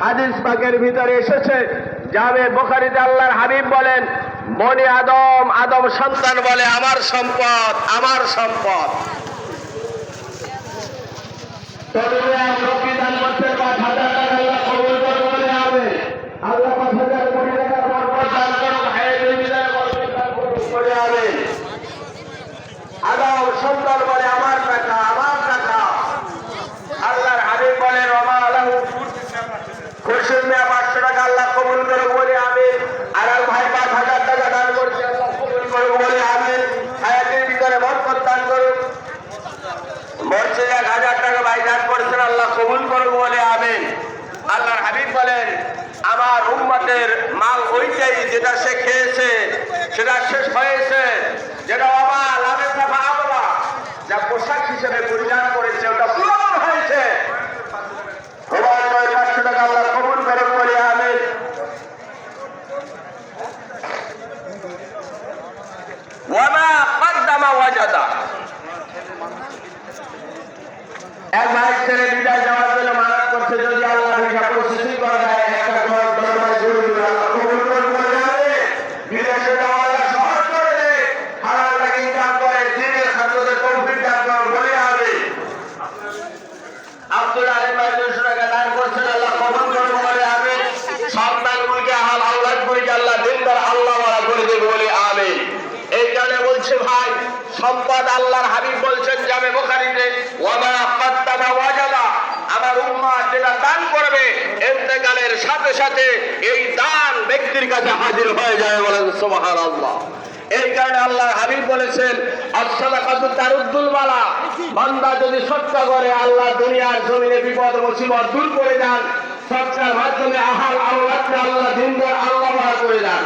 হাদিস পাকের ভিতরে এসেছে যাবে বোখারিতে আল্লাহর হাবিব বলেন মনি আদম আদম সন্তান বলে, আমার সম্পদ আমার সম্পদ। তরুণরা লক্ষ্মী দান করতে পাঁচ হাজার টাকা আল্লাহ কবুল করবে বলে হবে আল্লাহ পাঁচ হাজার কোটি টাকা বরকত দান করুন হায়াতের বিদায় বরকত দান করুন বলে হবে আদম সন্তান বলে আমার টাকা আমার টাকা আল্লাহর হাবিব বলে রমা আলাহু খুরশিদ মিয়া পাঁচশো টাকা আল্লাহ কবুল করে বলে আমি আর এক ভাই পাঁচ হাজার টাকা দান করছে আল্লাহ কবুল করে বলে আমি হায়াতের ভিতরে বরকত দান করুন মরছে এক হাজার টাকা ভাই দান করেছেন, আল্লাহ কবুল করুন বলে, আমিন। আল্লাহর হাবিব বলেন, আমার উম্মতের মাল ওইটাই যেটা সে খেয়েছে, সেটা শেষ হয়েছে, যেটা অমাল আমি আবলা যা পোশাক হিসেবে পরিধান করেছে, ওটা পুরন হয়েছে। টাকা আল্লাহ কবুল করুন বলে, আমিন। এক ভাই ছেলে বিদায় যাওয়ার জন্য মানত করছে যদি আল্লাহ ভিসা প্রসেসিং করে দেয় একটা ঘর দরবারে জরুরি আল্লাহ কবুল করে বলে যাবে বিদেশে যাওয়াটা সহজ করে দে হালাল টাকা ইনকাম করে দিনের ছাত্রদের তৌফিক দান কর বলে যাবে আব্দুল আলী ভাই দুশো টাকা দান করছেন আল্লাহ কবুল করে বলে যাবে সন্তানগুলিকে হাল আল্লাহগুলিকে আল্লাহ দিনদার আল্লাহ মারা করে দেবে বলে আমিন এই কারণে বলছে ভাই সম্পদ আল্লাহর হাবিব বলছেন যাবে বোখারিতে আমার উম্মা যেটা দান করবে ইন্তেকালের সাথে সাথে এই দান ব্যক্তির কাছে হাজির হয়ে যায় বলেন, সুবহানাল্লাহ। এই কারণে আল্লাহ হাবিব বলেছেন বান্দা যদি সৎকা করে, আল্লাহ দুনিয়ার জমিনে বিপদ, মুসিবত দূর করে দেন, সৎকার মাধ্যমে আহাল আল্লাহকে আল্লাহ দিনদার আল্লাহ করে দেন।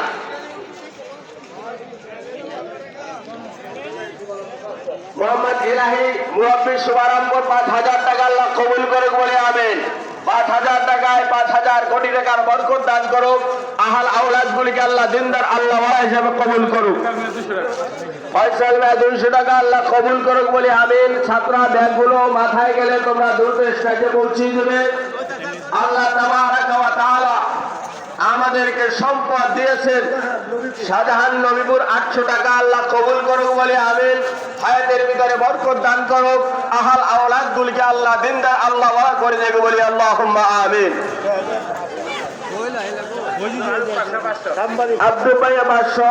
ইলাহি মুরব্বী শুভারম্ভ পাঁচ হাজার টাকা আল্লাহ কবুল করে বলে আমেন। পাঁচ হাজার টাকায় পাঁচ হাজার কোটি টাকার বরকত দান করুক। আহাল আউলাদ গুলিকে আল্লাহ দিনদার আল্লাহ হিসাবে কবুল করুক। দুইশো টাকা আল্লাহ কবুল করুক বলে আমিন। ছাত্রা ব্যাগগুলো মাথায় গেলে তোমরা দ্রুত স্টেজে পৌঁছিয়ে দেবে। আল্লাহ আমাদেরকে সম্পদ দিয়েছেন। শাহজাহান নবীপুর আটশো টাকা আল্লাহ কবুল করুক বলে আমিন। হায়াতের ভিতরে বরকত দান করুক। আহাল আওলাদ গুলিকে আল্লাহ দিনদার আল্লাহ ওয়ালা করে দেবে বলে আল্লাহ আমিন। আব্দুল ভাইয়া পাঁচশো